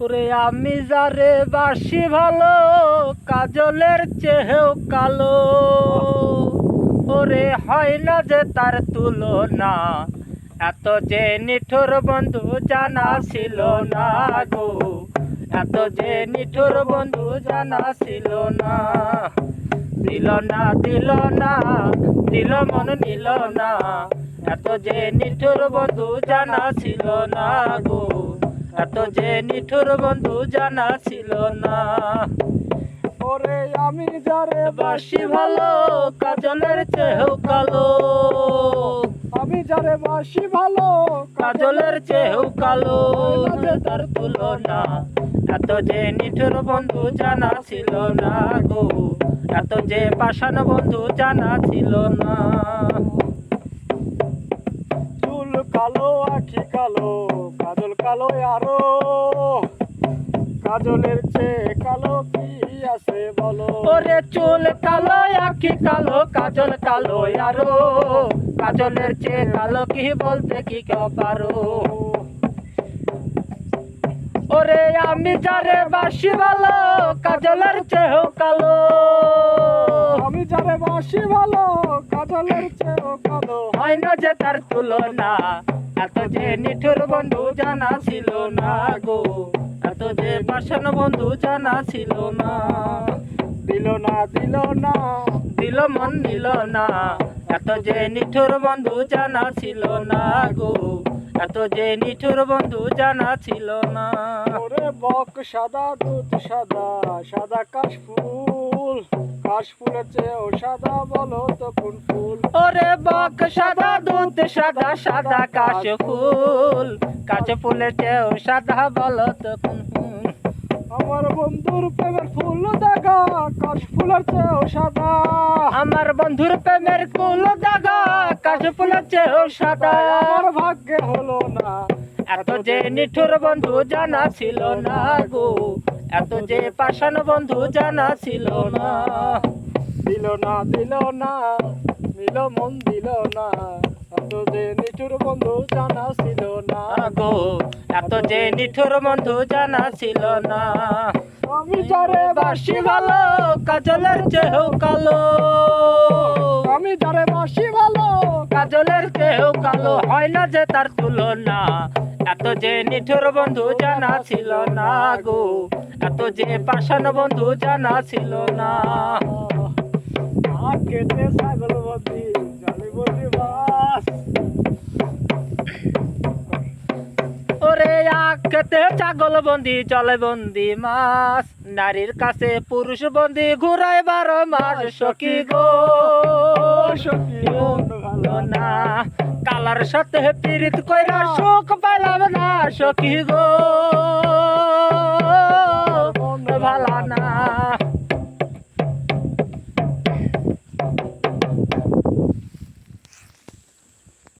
ওরে আমি যারে বাসি ভালো, কাজলের চেহেও কালো। ওরে হয় না যে তার তুলনা, এত যে নিঠুর বন্ধু জানা ছিল না গো। এত যে নিঠুর বন্ধু জানা ছিল না। দিল না দিল না, দিল মন নিল না। এত যে নিঠুর বন্ধু জানা ছিল না গো। এত যে নিঠুর বন্ধু জানা ছিল না। ওরে আমি যারে বাসি ভালো কাজলের চেহেও কালো। আমি যারে বাসি ভালো কাজলের চেহেও কালো। তার তুলনা এত যে নিঠুর বন্ধু জানা ছিল না গো। এত যে পাষাণ বন্ধু জানা ছিল না। চুল কালো আখি কালো। কালো আরও কাজলের চেয়ে কালো কি আছে বলো? ওরে চুল কালো আখি কালো কাজল কালো আরও কাজলের চেয়ে কালো কি বলতে কি কেউ পারো? ওরে আমি যারে বাসি ভালো কাজলের চেয়েও কালো। আমি যারে বাসি ভালো কাজলের চেয়েও কালো। হয় না যে তার তুলনা এত যে নিঠুর বন্ধু জানা ছিল না গো। এত যে পাষাণ বন্ধু জানা ছিল না। দিল না দিল না, দিল মন নিল না। এত যে নিঠুর বন্ধু জানা ছিল না গো। এত যে নিঠুর বন্ধু জানা ছিল না। ওরে বক, সাদা দুধ, সাদা সাদা কাশফুল। কাশফুলের চেয়েও সাদা বলো তো কোন ফুল? ওরে বক সাদা দুধ সাদা সাদা কাশ ফুল কাশ ফুলের চেয়েও সাদা বলো তো কোন ফুল? আমার বন্ধুর প্রেমের ফুল দেখা কাশফুলের চেয়েও সাদা। আমার বন্ধুর প্রেমের কুল দাগা কাশ ফুলের চেয়েও সাদা। আমার ভাগ্যে হলো না। এত যে নিঠুর বন্ধু জানা ছিল না গো। এত যে পাষাণ বন্ধু জানা ছিল না। দিল না দিল না নিল মন দিল না। এত যে নিঠুর বন্ধু জানা ছিল না। গো এত যে নিঠুর বন্ধু জানা ছিল না। আমি যারে বাসি ভালো কাজলের চেহেও কালো। আমি যারে বাসি ভালো কাজলের চেহেও কালো। হয় না যে তার তুলনা এত যে নিঠুর বন্ধু জানা ছিল না গো। এত যে পাষাণ বন্ধু জানা ছিল না। কেটে ছাগল বন্দি ওরে আখতে ছাগল বন্দি চলে বন্দি মাস নারীর কাছে পুরুষ বন্দি, ঘুরায় বারো মাস সখী গো। সখী ভালো না, কালার সাথে পীড়িত কইরা সুখ পাইলাম না সখী গো। ভালো না